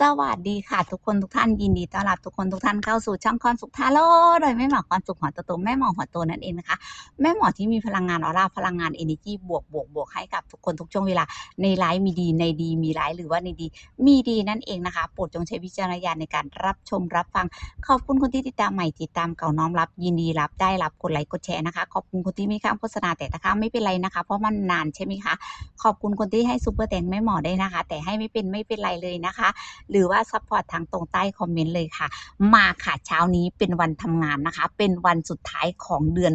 สวัสดีค่ะ ทุกคนทุกท่านยินดีต้อนรับทุกคนทุกท่านเข้าสู่ช่องคอนสุขทาโร่โดยแม่หมอคอนสุขหัวโตแม่หมอหัวโตนั่นเองนะคะ แม่หมอที่มีพลังงานออร่าพลังงาน energy บวกบวกบวกให้กับทุกคนทุกช่วงเวลาในร้ายมีดีในดีมีร้ายหรือว่าในดี มีดีนั่นเองนะคะโปรดจงใช้วิจารณญาณในการรับชมรับฟัง ขอบคุณคนที่ติดตามใหม่ติดตามเก่าน้อมรับ ยินดีรับได้รับกดไลค์กดแชร์นะคะขอบคุณคนที่ไม่ข้ามโฆษณาแต่ถ้าข้ามไม่เป็นไรนะคะ เพราะมันนานใช่ไหมคะขอบคุณคนที่ให้ซูเปอร์แตงแม่หมอได้นะคะ แต่ให้ไม่เป็นไม่เป็นไรเลยนะคะหรือว่าซัพพอร์ตทางตรงใต้คอมเมนต์เลยค่ะ มาค่ะเช้านี้เป็นวันทำงานนะคะ เป็นวันสุดท้ายของเดือน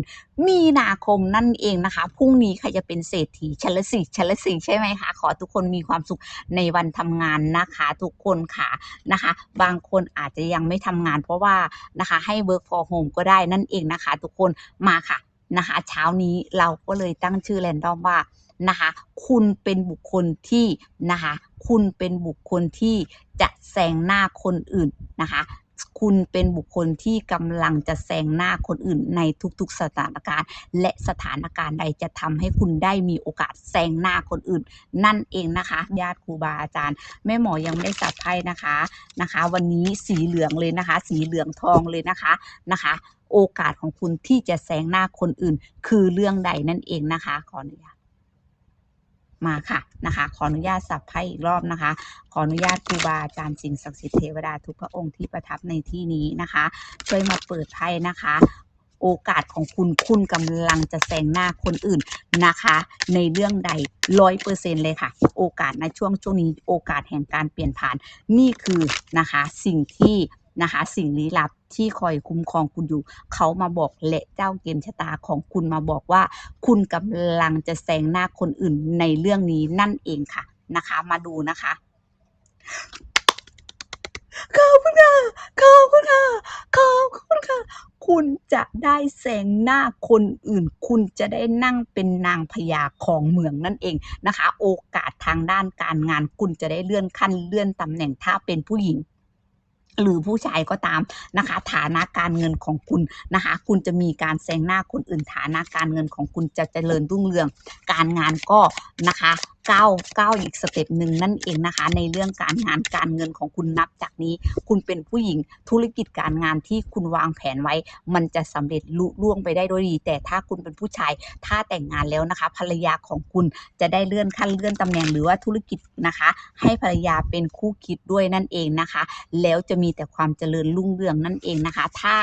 มีนาคมนั่นเองนะคะพรุ่งนี้ใครจะเป็นเศรษฐีชั้นละสี่ชั้นละสี่ใช่ไหมคะขอทุกคนมีความสุขในวันทำงานนะคะ ทุกคนค่ะนะคะ บางคนอาจจะยังไม่ทำงาน เพราะว่านะคะให้ work for home ก็ได้นั่นเองนะคะ ทุกคนมาค่ะนะคะเช้านี้เราก็เลยตั้งชื่อแรนดอมว่านะคะ คุณเป็นบุคคลที่นะคะ คุณเป็นบุคคลที่จะแซงหน้าคนอื่นนะคะ คุณเป็นบุคคลที่กำลังจะแซงหน้าคนอื่นในทุกๆสถานการณ์ และสถานการณ์ใดจะทำให้คุณได้มีโอกาสแซงหน้าคนอื่น นั่นเองนะคะ ญาติครูบาอาจารย์แม่หมอยังไม่ได้สับไพ่นะคะนะคะ วันนี้สีเหลืองเลยนะคะ สีเหลืองทองเลยนะคะนะคะ โอกาสของคุณที่จะแซงหน้าคนอื่น คือเรื่องใดนั่นเองนะคะขออนุญาต มาค่ะนะคะขออนุญาตสับไพ่อีกรอบนะคะ ขออนุญาตครูบาอาจารย์สิ่งศักดิ์สิทธิ์เทวดาทุกพระองค์ที่ประทับในที่นี้นะคะ ช่วยมาเปิดไพ่นะคะโอกาสของคุณคุณกำลังจะแซงหน้าคนอื่นนะคะ ในเรื่องใดร้อยเปอร์เซ็นเลยค่ะ โอกาสในช่วงช่วงนี้โอกาสแห่งการเปลี่ยนผ่านนี่คือนะคะสิ่งที่ นะคะ สิ่งลี้ลับที่คอยคุ้มครองคุณอยู่ เขามาบอกและเจ้าเกมชะตาของคุณมาบอกว่า คุณกำลังจะแซงหน้าคนอื่นในเรื่องนี้นั่นเองค่ะนะคะ มาดูนะคะขอบคุณค่ะขอบคุณค่ะขอบคุณค่ะ คุณจะได้แซงหน้าคนอื่น คุณจะได้นั่งเป็นนางพญาของเมืองนั่นเองนะคะ โอกาสทางด้านการงาน คุณจะได้เลื่อนขั้นเลื่อนตำแหน่งถ้าเป็นผู้หญิง หรือผู้ชายก็ตามนะคะ ฐานะการเงินของคุณนะคะ คุณจะมีการแซงหน้าคนอื่นฐานะการเงินของคุณจะเจริญรุ่งเรือง การงานก็นะคะก้าวก้าวอีกสเต็ปหนึ่งนั่นเองนะคะ ในเรื่องการงานการเงินของคุณนับจากนี้ คุณเป็นผู้หญิงธุรกิจการงานที่คุณวางแผนไว้ มันจะสำเร็จลุล่วงไปได้ด้วยดี แต่ถ้าคุณเป็นผู้ชายถ้าแต่งงานแล้วนะคะ ภรรยาของคุณจะได้เลื่อนขั้นเลื่อนตำแหน่งหรือว่าธุรกิจนะคะ ให้ภรรยาเป็นคู่คิดด้วยนั่นเองนะคะ แล้วจะมีแต่ความเจริญรุ่งเรืองนั่นเองนะคะ ถ้า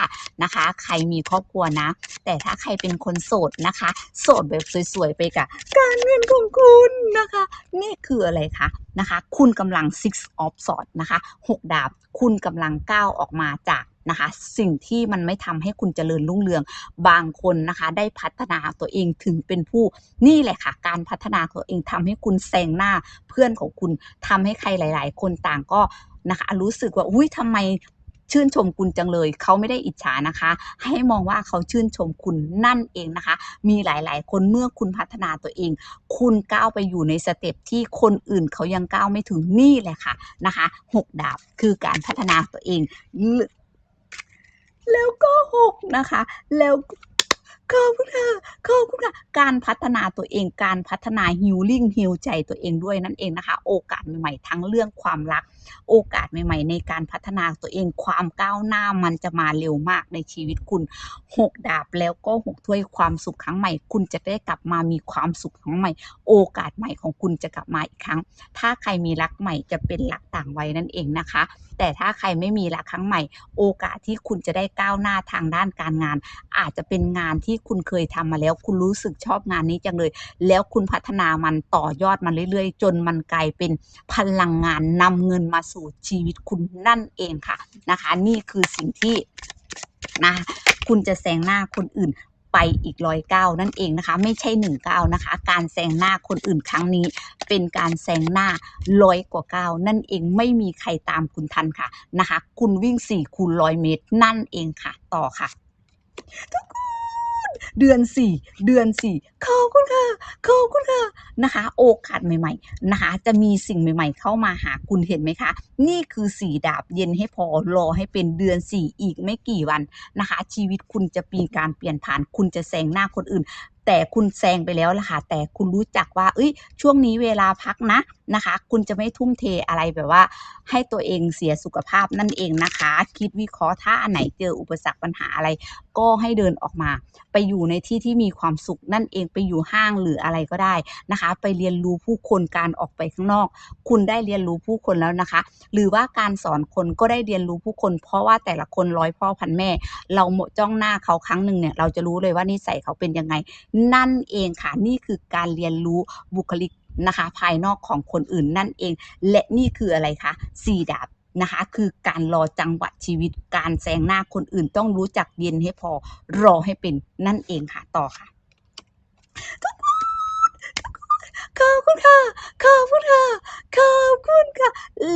นะคะใครมีครอบครัวนะ แต่ถ้าใครเป็นคนโสดนะคะ โสดแบบสวยๆไปกับการเงินของคุณนะคะนี่คืออะไรคะนะคะคุณกำลัง six of swords นะคะหกดาบคุณกำลังก้าวออกมาจากนะคะสิ่งที่มันไม่ทำให้คุณเจริญรุ่งเรืองบางคนนะคะ ได้พัฒนาตัวเองถึงเป็นผู้นี่แหละค่ะ การพัฒนาตัวเองทำให้คุณแซงหน้าเพื่อนของคุณทำให้ใครหลาย ๆ คนต่างก็นะคะรู้สึกว่าอุ้ยทำไม ชื่นชมคุณจังเลย เขาไม่ได้อิจฉานะคะ ให้มองว่าเขาชื่นชมคุณนั่นเองนะคะ มีหลายๆ คนเมื่อคุณพัฒนาตัวเอง คุณก้าวไปอยู่ในสเต็ปที่คนอื่นเขายังก้าวไม่ถึงนี่แหละค่ะนะคะหกดาบคือการพัฒนาตัวเอง แล้วก็หกนะคะ แล้วขอบคุณค่ะขอบคุณค่ะ การพัฒนาตัวเอง การพัฒนาฮิลลิ่งฮิลใจตัวเองด้วยนั่นเองนะคะ โอกาสใหม่ๆทั้งเรื่องความรัก โอกาสใหม่ๆ ในการพัฒนาตัวเองความก้าวหน้ามันจะมาเร็วมากในชีวิตคุณหกดาบแล้วก็หกถ้วยความสุขครั้งใหม่ คุณจะได้กลับมามีความสุขครั้งใหม่ โอกาสใหม่ของคุณจะกลับมาอีกครั้ง ถ้าใครมีรักใหม่จะเป็นรักต่างวัยนั่นเองนะคะ แต่ถ้าใครไม่มีรักครั้งใหม่ โอกาสที่คุณจะได้ก้าวหน้าทางด้านการงาน อาจจะเป็นงานที่คุณเคยทำมาแล้ว คุณรู้สึกชอบงานนี้จังเลย แล้วคุณพัฒนามันต่อยอดมันเรื่อย ๆ จนมันกลายเป็นพลังงานนำเงินมาาสู่ชีวิตคุณนั่นเองค่ะนะคะ นี่คือสิ่งที่นะคุณจะแซงหน้าคนอื่นไปอีกร้อยเก้านั่นเองนะคะ ไม่ใช่หนึ่งเก้านะคะ การแซงหน้าคนอื่นครั้งนี้ เป็นการแซงหน้าร้อยกว่าเก้านั่นเองไม่มีใครตามคุณทันค่ะนะคะ คุณวิ่งสี่คูณร้อยเมตรนั่นเองค่ะ ต่อค่ะทุกคน เดือนสี่เดือนสี่ขอบคุณค่ะขอบคุณค่ะนะคะ โอกาสใหม่ๆนะคะจะมีสิ่งใหม่ ๆ เข้ามาหาคุณเห็นไหมคะ นี่คือสี่ดาบเย็นให้พอรอให้เป็นเดือนสี่อีกไม่กี่วันนะคะ ชีวิตคุณจะมีการเปลี่ยนผ่านคุณจะแซงหน้าคนอื่น แต่คุณแซงไปแล้วล่ะค่ะ แต่คุณรู้จักว่า เอ้ย ช่วงนี้เวลาพักนะนะคะ คุณจะไม่ทุ่มเทอะไรแบบว่า ให้ตัวเองเสียสุขภาพนั่นเองนะคะ คิดวิเคราะห์ถ้าอันไหนเจออุปสรรคปัญหาอะไร ก็ให้เดินออกมา ไปอยู่ในที่ที่มีความสุขนั่นเองไปอยู่ห้างหรืออะไรก็ได้นะคะ ไปเรียนรู้ผู้คนการออกไปข้างนอก คุณได้เรียนรู้ผู้คนแล้วนะคะ หรือว่าการสอนคนก็ได้เรียนรู้ผู้คน เพราะว่าแต่ละคนร้อยพ่อพันแม่ เราหมดจ้องหน้าเขาครั้งหนึ่งเนี่ยเราจะรู้เลยว่านิสัยเขาเป็นยังไงนั่นเองค่ะ นี่คือการเรียนรู้บุคลิกนะคะ ภายนอกของคนอื่นนั่นเอง และนี่คืออะไรคะสี่ดาบนะคะคือการรอจังหวะชีวิตการแซงหน้าคนอื่นต้องรู้จักเย็นให้พอรอให้เป็นนั่นเองค่ะต่อค่ะ ขอบคุณค่ะ ขอบคุณค่ะ ขอบคุณค่ะ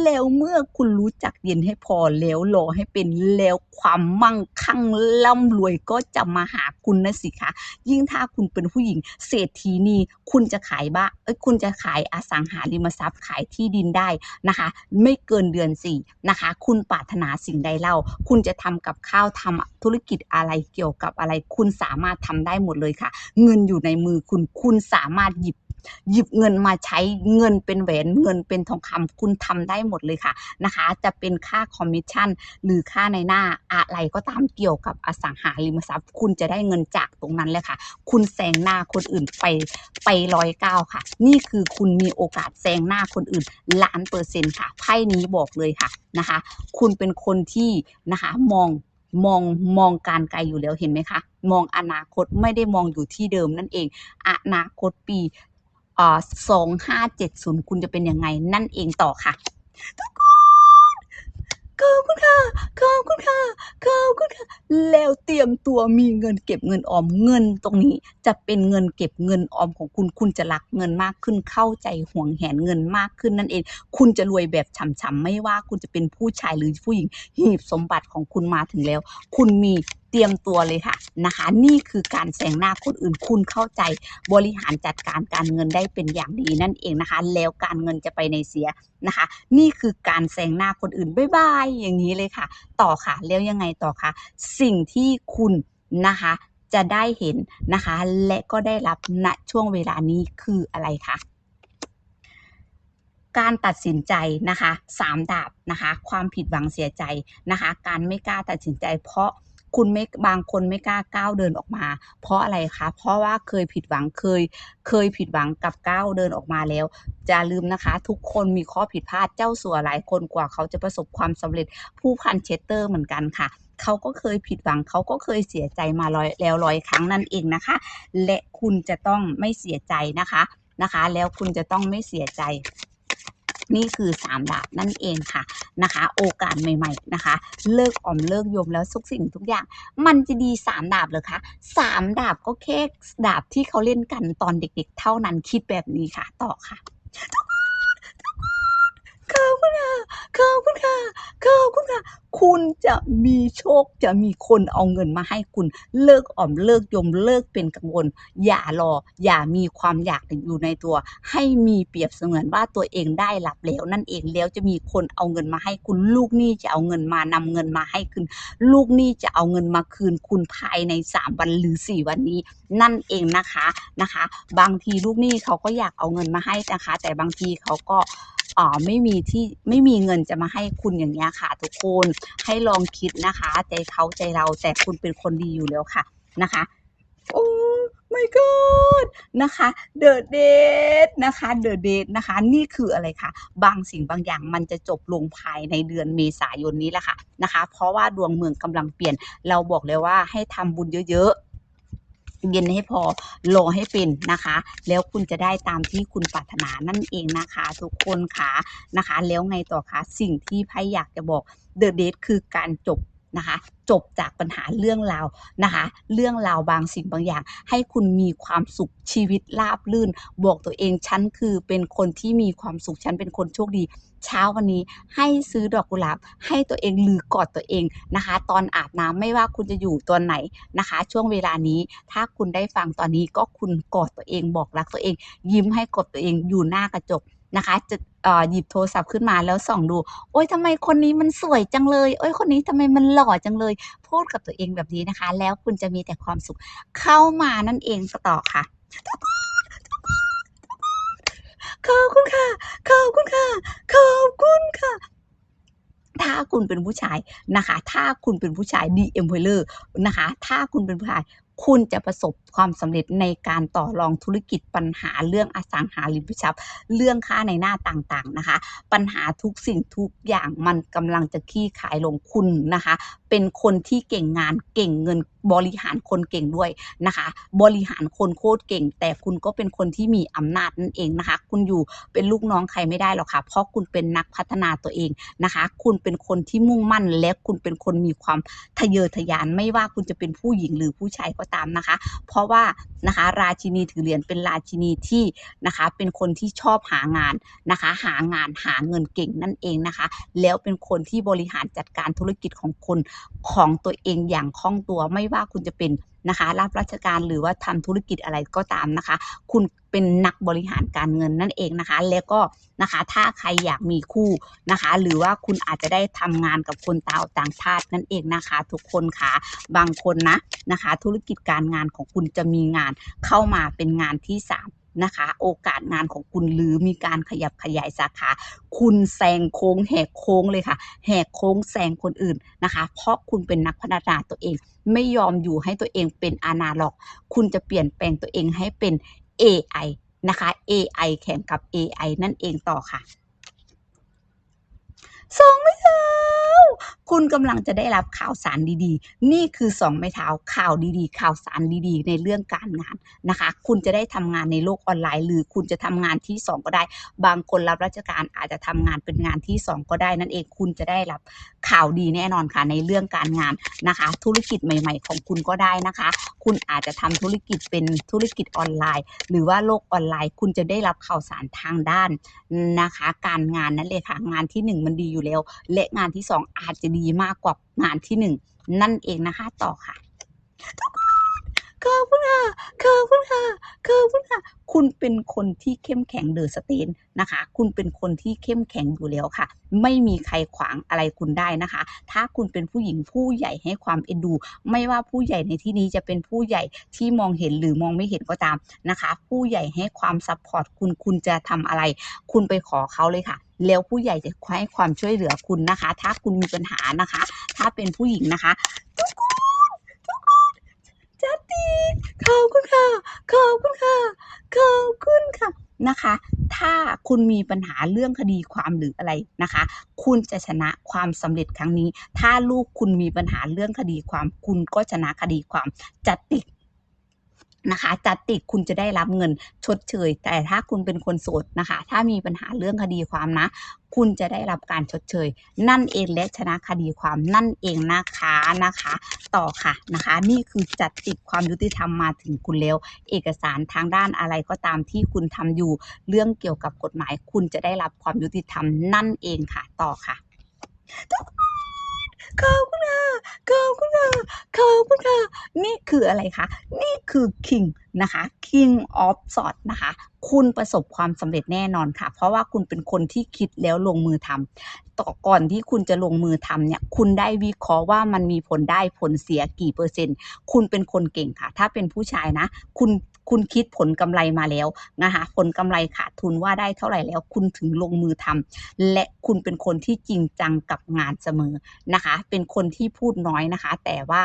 แล้วเมื่อคุณรู้จักเย็นให้พอแล้วรอให้เป็นแล้วความมั่งคั่งร่ำรวยก็จะมาหาคุณนะสิคะ ยิ่งถ้าคุณเป็นผู้หญิง เศรษฐีนีคุณจะขายบ้าเอ้ยคุณจะขายอสังหาริมทรัพย์ขายที่ดินได้นะคะ ไม่เกินเดือนสี่นะคะ คุณปรารถนาสิ่งใดเล่า คุณจะทำกับข้าวทำธุรกิจอะไรเกี่ยวกับอะไร คุณสามารถทำได้หมดเลยค่ะ เงินอยู่ในมือคุณคุณสามารถหยิบ หยิบเงินมาใช้เงินเป็นแหวนเงินเป็นทองคำคุณทำได้หมดเลยค่ะนะคะ จะเป็นค่าคอมมิชชั่นหรือค่าในหน้าอะไรก็ตามเกี่ยวกับอสังหาริมทรัพย์ คุณจะได้เงินจากตรงนั้นเลยค่ะ คุณแซงหน้าคนอื่นไปไปร้อยเก้าค่ะ นี่คือคุณมีโอกาสแซงหน้าคนอื่นล้านเปอร์เซ็นต์ค่ะไพ่นี้บอกเลยค่ะนะคะ คุณเป็นคนที่นะคะมองมองมองการไกลอยู่แล้วเห็นไหมคะ มองอนาคตไม่ได้มองอยู่ที่เดิมนั่นเอง อนาคตปี สองห้าเจ็ดศูนย์คุณจะเป็นยังไงนั่นเองต่อค่ะทุกคนขอบคุณค่ะขอบคุณค่ะขอบคุณค่ะแล้วเตรียมตัวมีเงินเก็บเงินออมเงินตรงนี้จะเป็นเงินเก็บเงินออมของคุณ คุณจะรักเงินมากขึ้นเข้าใจห่วงแหนเงินมากขึ้นนั่นเอง คุณจะรวยแบบฉ่ำๆไม่ว่าคุณจะเป็นผู้ชายหรือผู้หญิงหีบสมบัติของคุณมาถึงแล้ว คุณมี เตรียมตัวเลยค่ะนะคะ นี่คือการแซงหน้าคนอื่นคุณเข้าใจบริหารจัดการการเงินได้เป็นอย่างดีนั่นเองนะคะ แล้วการเงินจะไปในเสียนะคะ นี่คือการแซงหน้าคนอื่นบ๊ายบายอย่างนี้เลยค่ะ ต่อค่ะแล้วยังไงต่อคะสิ่งที่คุณนะคะจะได้เห็นนะคะ และก็ได้รับณช่วงเวลานี้คืออะไรคะการตัดสินใจนะคะสามดาบนะคะ ความผิดหวังเสียใจนะคะ การไม่กล้าตัดสินใจเพราะ คุณไม่บางคนไม่กล้าก้าวเดินออกมา เพราะอะไรคะ เพราะว่าเคยผิดหวังเคย เคยผิดหวังกับก้าวเดินออกมาแล้วจะลืมนะคะ ทุกคนมีข้อผิดพลาดเจ้าสัวหลายคนกว่าเขาจะประสบความสำเร็จผู้พันเชสเตอร์เหมือนกันค่ะเขาก็เคยผิดหวังเขาก็เคยเสียใจมาร้อยแล้วร้อยครั้งนั่นเองนะคะ และคุณจะต้องไม่เสียใจนะคะนะคะ แล้วคุณจะต้องไม่เสียใจ นี่คือสามดาบนั่นเองค่ะนะคะ โอกาสใหม่ ๆนะคะ เลิกออมเลิกยมแล้วทุกสิ่งทุกอย่าง มันจะดีสามดาบเหรอคะสามดาบก็แค่ดาบที่เขาเล่นกันตอนเด็กๆ เท่านั้นคิดแบบนี้ค่ะ ต่อค่ะขอบคุณค่ะขอบคุณค่ะขอบคุณค่ะ คุณจะมีโชคจะมีคนเอาเงินมาให้คุณ เลิกอ่อมเลิกยมเลิกเป็นกังวล อย่ารอ อย่ามีความอยากอยู่ในตัว ให้มีเปรียบเสมือนว่าตัวเองได้รับแล้วนั่นเองแล้วจะมีคนเอาเงินมาให้คุณ ลูกหนี้จะเอาเงินมานำเงินมาให้คุณ ลูกหนี้จะเอาเงินมาคืนคุณภายในสามวันหรือสี่วันนี้ นั่นเองนะคะนะคะ บางทีลูกหนี้เขาก็อยากเอาเงินมาให้นะคะ แต่บางทีเขาก็อ่าไม่มีที่ไม่มีเงินจะมาให้คุณอย่างเงี้ยค่ะทุกคนให้ลองคิดนะคะ ใจเขาใจเราแต่คุณเป็นคนดีอยู่แล้วค่ะนะคะโอ้ my god นะคะเดอะเดทนะคะเดอะเดทนะคะ นี่คืออะไรคะ บางสิ่งบางอย่างมันจะจบลงภายในเดือนเมษายนนี้แหละค่ะนะคะ เพราะว่าดวงเมืองกำลังเปลี่ยน เราบอกเลยว่าให้ทำบุญเยอะๆ เย็นให้พอรอให้เป็นนะคะ แล้วคุณจะได้ตามที่คุณปรารถนานั่นเองนะคะ ทุกคนค่ะนะคะ แล้วไงต่อคะสิ่งที่ไพ่อยากจะบอกเดอะเดทคือการจบ นะคะ จบจากปัญหาเรื่องราวนะคะ เรื่องราวบางสิ่งบางอย่าง ให้คุณมีความสุขชีวิตราบลื่นบอกตัวเองฉันคือเป็นคนที่มีความสุขฉันเป็นคนโชคดีเช้าวันนี้ให้ซื้อดอกกุหลาบให้ตัวเองหรือกอดตัวเองนะคะ ตอนอาบน้ำไม่ว่าคุณจะอยู่ตอนไหนนะคะ ช่วงเวลานี้ ถ้าคุณได้ฟังตอนนี้ก็คุณกอดตัวเองบอกรักตัวเอง ยิ้มให้กอดตัวเองอยู่หน้ากระจก นะคะ จะหยิบโทรศัพท์ขึ้นมาแล้วส่องดู โอ๊ยทำไมคนนี้มันสวยจังเลย โอ๊ยคนนี้ทำไมมันหล่อจังเลย พูดกับตัวเองแบบนี้นะคะ แล้วคุณจะมีแต่ความสุขเข้ามานั่นเองต่อค่ะขอบคุณค่ะขอบคุณค่ะขอบคุณค่ะถ้าคุณเป็นผู้ชายนะคะ ถ้าคุณเป็นผู้ชาย The Emperor นะคะ ถ้าคุณเป็นผู้ชาย คุณจะประสบ ความสำเร็จในการต่อรองธุรกิจปัญหาเรื่องอสังหาริมทรัพย์ เรื่องค่าในหน้าต่างๆนะคะ ปัญหาทุกสิ่งทุกอย่างมันกำลังจะคลี่คลายลงคุณนะคะ เป็นคนที่เก่งงานเก่งเงินบริหารคนเก่งด้วยนะคะ บริหารคนโคตรเก่ง แต่คุณก็เป็นคนที่มีอำนาจนั่นเองนะคะ คุณอยู่เป็นลูกน้องใครไม่ได้หรอกค่ะ เพราะคุณเป็นนักพัฒนาตัวเองนะคะ คุณเป็นคนที่มุ่งมั่นและคุณเป็นคนมีความทะเยอทะยานไม่ว่าคุณจะเป็นผู้หญิงหรือผู้ชายก็ตามนะคะ เพราะว่านะคะราชินีถือเหรียญเป็นราชินีที่นะคะเป็นคนที่ชอบหางานนะคะ หางานหาเงินเก่งนั่นเองนะคะ แล้วเป็นคนที่บริหารจัดการธุรกิจของคนของตัวเองอย่างคล่องตัวไม่ว่าคุณจะเป็นนะคะรับราชการหรือว่าทำธุรกิจอะไรก็ตามนะคะ คุณ เป็นนักบริหารการเงินนั่นเองนะคะ แล้วก็นะคะถ้าใครอยากมีคู่นะคะ หรือว่าคุณอาจจะได้ทำงานกับคนต่างต่างชาตินั่นเองนะคะ ทุกคนค่ะบางคนนะนะคะ ธุรกิจการงานของคุณจะมีงานเข้ามาเป็นงานที่สามนะคะ โอกาสงานของคุณหรือมีการขยับขยายสาขา คุณแซงโค้งแหกโค้งเลยค่ะ แหกโค้งแซงคนอื่นนะคะ เพราะคุณเป็นนักพัฒนาตัวเอง ไม่ยอมอยู่ให้ตัวเองเป็นอนาล็อก คุณจะเปลี่ยนแปลงตัวเองให้เป็น AI นะคะ AI แข่งกับ AI นั่นเองต่อค่ะ สองไม้เท้า คุณกำลังจะได้รับข่าวสารดีๆ นี่คือสองไม้เท้าข่าวดีๆ ข่าวสารดีๆ ในเรื่องการงานนะคะ คุณจะได้ทำงานในโลกออนไลน์ หรือคุณจะทำงานที่สองก็ได้ บางคนรับราชการอาจจะทำงานเป็นงานที่สองก็ได้ นั่นเองคุณจะได้รับข่าวดีแน่นอนค่ะในเรื่องการงานนะคะ ธุรกิจใหม่ ๆ ของคุณก็ได้นะคะ คุณอาจจะทำธุรกิจเป็นธุรกิจออนไลน์ หรือว่าโลกออนไลน์ คุณจะได้รับข่าวสารทางด้านนะคะ การงานนั่นเลยค่ะงานที่หนึ่งมันดีอยู่แล้ว และงานที่สองอาจจะดีมากกว่างานที่หนึ่งนั่นเองนะคะต่อค่ะขอบคุณค่ะขอบคุณค่ะขอบคุณค่ะ คุณเป็นคนที่เข้มแข็งเดอะสเตนนะคะ คุณเป็นคนที่เข้มแข็งอยู่แล้วค่ะ ไม่มีใครขวางอะไรคุณได้นะคะ ถ้าคุณเป็นผู้หญิงผู้ใหญ่ให้ความเอ็นดู ไม่ว่าผู้ใหญ่ในที่นี้จะเป็นผู้ใหญ่ที่มองเห็นหรือมองไม่เห็นก็ตามนะคะ ผู้ใหญ่ให้ความซัพพอร์ตคุณ คุณจะทำอะไร คุณไปขอเขาเลยค่ะ แล้วผู้ใหญ่จะให้ความช่วยเหลือคุณนะคะ ถ้าคุณมีปัญหานะคะ ถ้าเป็นผู้หญิงนะคะทุกคนทุกคนจัดตีขอบคุณค่ะขอบคุณค่ะขอบคุณค่ะนะคะ ถ้าคุณมีปัญหาเรื่องคดีความหรืออะไรนะคะ คุณจะชนะความสำเร็จครั้งนี้ ถ้าลูกคุณมีปัญหาเรื่องคดีความ คุณก็ชนะคดีความจัดติด นะคะ จัดติดคุณจะได้รับเงินชดเชย แต่ถ้าคุณเป็นคนโสดนะคะ ถ้ามีปัญหาเรื่องคดีความนะ คุณจะได้รับการชดเชย นั่นเองและชนะคดีความนั่นเองนะคะนะคะ ต่อค่ะนะคะ นี่คือจัดติดความยุติธรรมมาถึงคุณแล้ว เอกสารทางด้านอะไรก็ตามที่คุณทำอยู่ เรื่องเกี่ยวกับกฎหมาย คุณจะได้รับความยุติธรรมนั่นเองค่ะ ต่อค่ะ ขอบคุณค่ะขอบคุณค่ะขอบคุณค่ะนี่คืออะไรคะ นี่คือ king นะคะ king of swords นะคะ คุณประสบความสำเร็จแน่นอนค่ะ เพราะว่าคุณเป็นคนที่คิดแล้วลงมือทำต่อก่อนที่คุณจะลงมือทำเนี่ย คุณได้วิเคราะห์ว่ามันมีผลได้ผลเสียกี่เปอร์เซ็นต์ คุณเป็นคนเก่งค่ะ ถ้าเป็นผู้ชายนะ คุณ คุณคิดผลกำไรมาแล้วนะคะผลกำไรขาดทุนว่าได้เท่าไหร่แล้ว คุณถึงลงมือทำและคุณเป็นคนที่จริงจังกับงานเสมอนะคะ เป็นคนที่พูดน้อยนะคะ แต่ว่า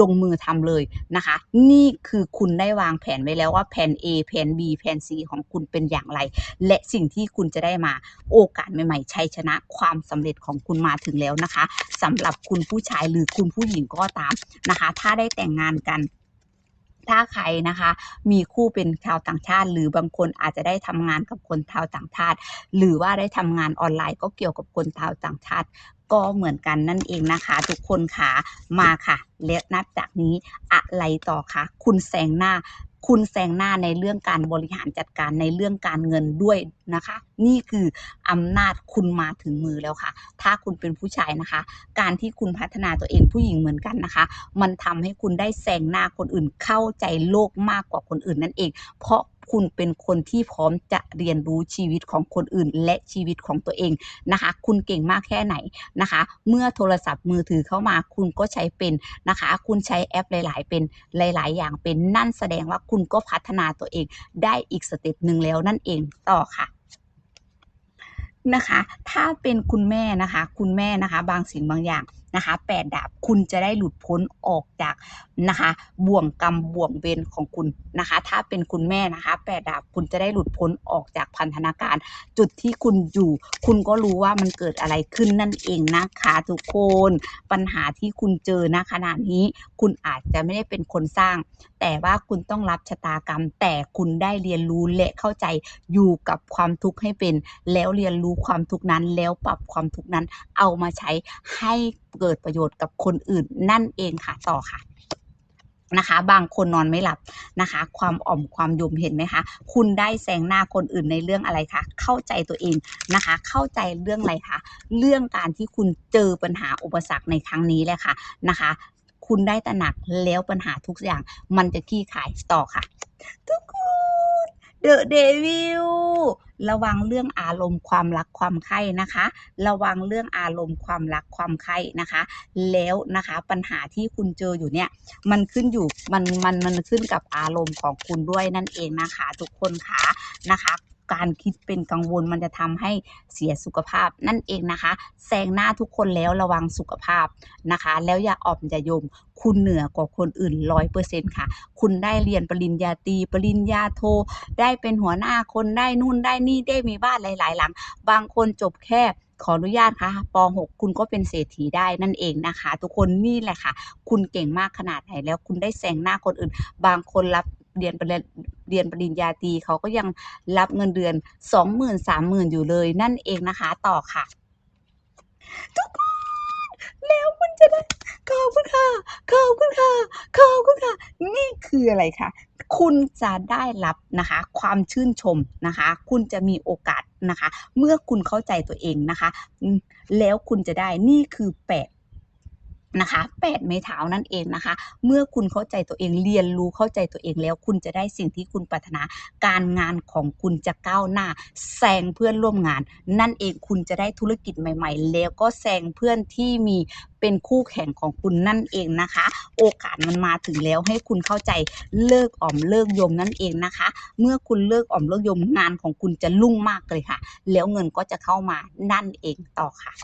ลงมือทำเลยนะคะ นี่คือคุณได้วางแผนไว้แล้วว่าแผน A แผน B แผน C ของคุณเป็นอย่างไร และสิ่งที่คุณจะได้มาโอกาสใหม่ๆชัยชนะความสำเร็จของคุณมาถึงแล้วนะคะสำหรับคุณผู้ชายหรือคุณผู้หญิงก็ตามนะคะ ถ้าได้แต่งงานกัน ถ้าใครนะคะ มีคู่เป็นชาวต่างชาติ หรือบางคนอาจจะได้ทำงานกับคนชาวต่างชาติ หรือว่าได้ทำงานออนไลน์ ก็เกี่ยวกับคนชาวต่างชาติก็เหมือนกันนั่นเองนะคะ ทุกคนค่ะมาค่ะและนับจากนี้อะไรต่อคะคุณแซงหน้า คุณแซงหน้าในเรื่องการบริหารจัดการในเรื่องการเงินด้วยนะคะ นี่คืออำนาจคุณมาถึงมือแล้วค่ะ ถ้าคุณเป็นผู้ชายนะคะ การที่คุณพัฒนาตัวเองผู้หญิงเหมือนกันนะคะ มันทำให้คุณได้แซงหน้าคนอื่นเข้าใจโลกมากกว่าคนอื่นนั่นเอง เพราะ คุณเป็นคนที่พร้อมจะเรียนรู้ชีวิตของคนอื่น และชีวิตของตัวเองนะคะ คุณเก่งมากแค่ไหนนะคะ เมื่อโทรศัพท์มือถือเข้ามาคุณก็ใช้เป็นนะคะ คุณใช้แอปหลาย ๆ เป็นหลาย ๆ อย่างเป็นนั่นแสดงว่าคุณก็พัฒนาตัวเองได้อีกสเต็ปหนึ่งแล้วนั่นเองต่อค่ะนะคะ ถ้าเป็นคุณแม่นะคะ คุณแม่นะคะ บางสิ่งบางอย่าง นะคะแปดดาบคุณจะได้หลุดพ้นออกจากนะคะบ่วงกรรมบ่วงเวรของคุณนะคะ ถ้าเป็นคุณแม่นะคะแปดดาบคุณจะได้หลุดพ้นออกจากพันธนาการ จุดที่คุณอยู่ คุณก็รู้ว่ามันเกิดอะไรขึ้นนั่นเองนะคะทุกคนปัญหาที่คุณเจอณขณะนี้ คุณอาจจะไม่ได้เป็นคนสร้าง แต่ว่าคุณต้องรับชะตากรรม แต่คุณได้เรียนรู้และเข้าใจอยู่กับความทุกข์ให้เป็น แล้วเรียนรู้ความทุกข์นั้น แล้วปรับความทุกข์นั้น เอามาใช้ให้เกิดประโยชน์กับคนอื่นนั่นเองค่ะต่อค่ะนะคะบางคนนอนไม่หลับนะคะ ความอ่อมความยมเห็นไหมคะ คุณได้แซงหน้าคนอื่นในเรื่องอะไรคะเข้าใจตัวเองนะคะ เข้าใจเรื่องอะไรคะเรื่องการที่คุณเจอปัญหาอุปสรรคในครั้งนี้แหละค่ะนะคะ คุณได้ตระหนักแล้วปัญหาทุกอย่างมันจะขี้ขายต่อค่ะ ทุกคนเดอะเดวิลระวังเรื่องอารมณ์ความรักความใคร่นะคะ ระวังเรื่องอารมณ์ความรักความใคร่นะคะ แล้วนะคะปัญหาที่คุณเจออยู่เนี่ย มันขึ้นอยู่มันมันมันขึ้นกับอารมณ์ของคุณด้วยนั่นเองนะคะ ทุกคนคะนะคะ การคิดเป็นกังวลมันจะทำให้เสียสุขภาพนั่นเองนะคะแซงหน้าทุกคนแล้วระวังสุขภาพนะคะ แล้วอย่าอ่อมอย่ายม คุณเหนือกว่าคนอื่นร้อยเปอร์เซ็นค่ะ คุณได้เรียนปริญญาตรีปริญญาโท ได้เป็นหัวหน้าคนได้นู่นได้นี่ได้มีบ้านหลาย ๆ หลัง บางคนจบแค่ขออนุญาตค่ะป .6 คุณก็เป็นเศรษฐีได้นั่นเองนะคะ ทุกคนนี่แหละค่ะ คุณเก่งมากขนาดไหนแล้วคุณได้แซงหน้าคนอื่น บางคนรับ เรียนปริญเรียนปริญญาตรีเขาก็ยังรับเงินเดือน20,000 30,000อยู่เลยนั่นเองนะคะต่อค่ะทุกคนแล้วมันจะได้ขอบคุณค่ะขอบคุณค่ะขอบคุณค่ะ นี่คืออะไรคะคุณจะได้รับนะคะ ความชื่นชมนะคะ คุณจะมีโอกาสนะคะ เมื่อคุณเข้าใจตัวเองนะคะ แล้วคุณจะได้นี่คือแปด นะคะแปดไม้เท้านั่นเองนะคะ เมื่อคุณเข้าใจตัวเองเรียนรู้เข้าใจตัวเองแล้ว คุณจะได้สิ่งที่คุณปรารถนา การงานของคุณจะก้าวหน้าแซงเพื่อนร่วมงาน นั่นเองคุณจะได้ธุรกิจใหม่ ๆ แล้วก็แซงเพื่อนที่มีเป็นคู่แข่งของคุณนั่นเองนะคะ โอกาสมันมาถึงแล้วให้คุณเข้าใจเลิกอ่อมเลิกยมนั่นเองนะคะ เมื่อคุณเลิกอ่อมเลิกยมงานของคุณจะรุ่งมากเลยค่ะ แล้วเงินก็จะเข้ามานั่นเองต่อค่ะ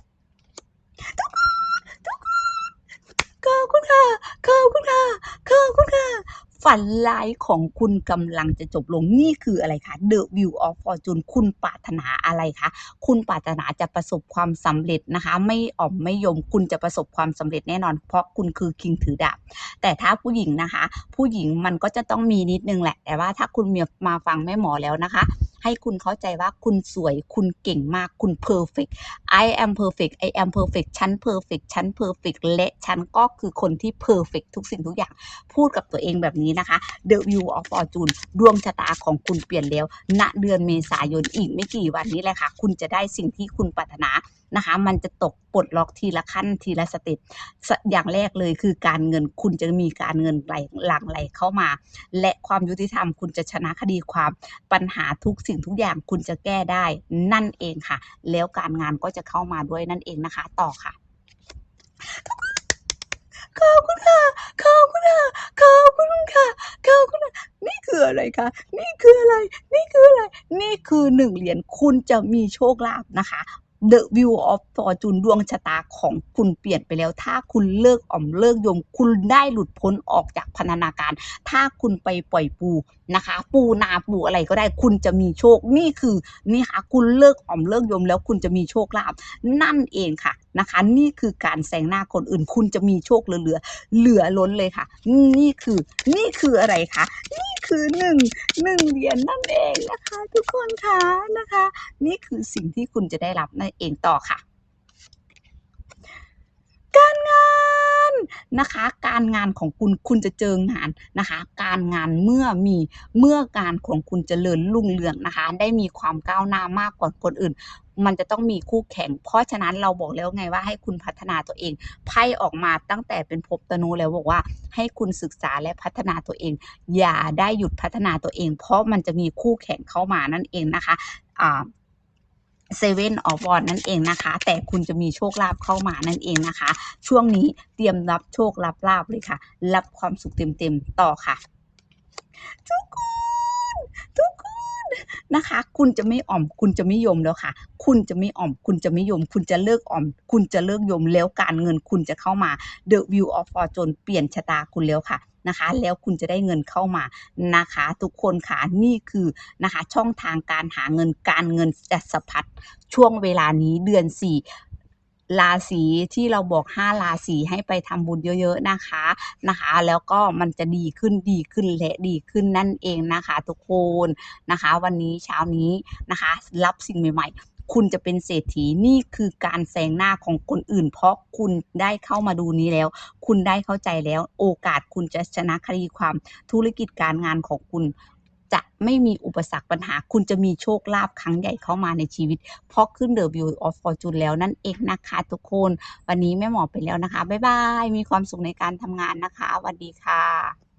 ขอบคุณค่ะขอบคุณค่ะขอบคุณค่ะ ฝันร้ายของคุณกำลังจะจบลงนี่คืออะไรคะ The View of Fortune คุณปรารถนาอะไรคะ คุณปรารถนาจะประสบความสำเร็จนะคะ ไม่อ่อมไม่ยมคุณจะประสบความสำเร็จแน่นอน เพราะคุณคือคิงถือดาบแต่ถ้าผู้หญิงนะคะ ผู้หญิงมันก็จะต้องมีนิดนึงแหละ แต่ว่าถ้าคุณมีมาฟังแม่หมอแล้วนะคะ ให้คุณเข้าใจว่าคุณสวย คุณเก่งมาก คุณ perfect I am perfect I am perfect ฉัน perfect ฉัน perfect และฉันก็คือคนที่ perfect ทุกสิ่งทุกอย่าง พูดกับตัวเองแบบนี้นะคะ The View of Fortune ดวงชะตาของคุณเปลี่ยนแล้ว ณ เดือนเมษายนอีกไม่กี่วันนี้แหละค่ะ คุณจะได้สิ่งที่คุณปรารถนา นะคะ มันจะตกปลดล็อกทีละขั้นทีละสเต็ปอย่างแรกเลยคือการเงินคุณจะมีการเงินไหลหลั่งไหลเข้ามา และความยุติธรรมคุณจะชนะคดีความปัญหาทุกสิ่งทุกอย่างคุณจะแก้ได้นั่นเองค่ะ แล้วการงานก็จะเข้ามาด้วยนั่นเองนะคะ ต่อค่ะขอบคุณค่ะขอบคุณค่ะขอบคุณค่ะขอบคุณค่ะนี่คืออะไรคะ นี่คืออะไร นี่คืออะไร นี่คือหนึ่งเหรียญคุณจะมีโชคลาภนะคะ The View of Fortune ดวงชะตาของคุณเปลี่ยนไปแล้ว ถ้าคุณเลิกอ่อมเลิกยม คุณได้หลุดพ้นออกจากพันธนาการ ถ้าคุณไปปล่อยปูนะคะ ปูนาปูอะไรก็ได้ คุณจะมีโชค นี่คือนี่ค่ะคุณเลิกอ่อมเลิกยมแล้วคุณจะมีโชคลาภนั่นเองค่ะ นะคะ นี่คือการแซงหน้าคนอื่น คุณจะมีโชคเหลือๆเหลือล้นเลยค่ะ นี่คือนี่คืออะไรคะนี่คือหนึ่งหนึ่งเหรียญนั่นเองนะคะ ทุกคนคะนะคะ นี่คือสิ่งที่คุณจะได้รับนั่นเองต่อค่ะ การงานนะคะ การงานของคุณคุณจะเจองานนะคะ การงานเมื่อมีเมื่อการของคุณจเจริญรุ่งเรืองนะคะ ได้มีความก้าวหน้ามากกว่าคนอื่น มันจะต้องมีคู่แข่ง เพราะฉะนั้นเราบอกแล้วไงว่าให้คุณพัฒนาตัวเอง ไพ่ออกมาตั้งแต่เป็นภพตนูแล้วบอกว่าให้คุณศึกษาและพัฒนาตัวเอง อย่าได้หยุดพัฒนาตัวเอง เพราะมันจะมีคู่แข่งเข้ามานั่นเองนะคะอ่าเซเว่นออฟวอนนั่นเองนะคะ แต่คุณจะมีโชคลาภเข้ามานั่นเองนะคะ ช่วงนี้เตรียมรับโชครับลาบเลยค่ะ รับความสุขเต็มๆต่อค่ะ ทุกคน นะคะ คุณจะไม่อ่อม คุณจะไม่ยมแล้วค่ะ คุณจะไม่อ่อม คุณจะไม่ยม คุณจะเลิกอ่อม คุณจะเลิกยมแล้วการเงินคุณจะเข้ามา The View of Fortune เปลี่ยนชะตาคุณแล้วค่ะนะคะ แล้วคุณจะได้เงินเข้ามานะคะ ทุกคนค่ะนี่คือนะคะ ช่องทางการหาเงินการเงินจะสะพัดช่วงเวลานี้เดือนสี่ ราศีที่เราบอก 5 ราศีให้ไปทำบุญเยอะๆนะคะนะคะ แล้วก็มันจะดีขึ้นดีขึ้นและดีขึ้นนั่นเองนะคะ ทุกคนนะคะ วันนี้เช้านี้นะคะ รับสิ่งใหม่ ๆคุณจะเป็นเศรษฐีนี่คือการแซงหน้าของคนอื่น เพราะคุณได้เข้ามาดูนี้แล้ว คุณได้เข้าใจแล้ว โอกาสคุณจะชนะคดีความธุรกิจการงานของคุณ จะไม่มีอุปสรรคปัญหา คุณจะมีโชคลาภครั้งใหญ่เข้ามาในชีวิต เพราะขึ้น The View of Fortune แล้วนั่นเองนะคะทุกคน วันนี้แม่หมอไปแล้วนะคะ บ๊ายบาย มีความสุขในการทำงานนะคะสวัสดีค่ะ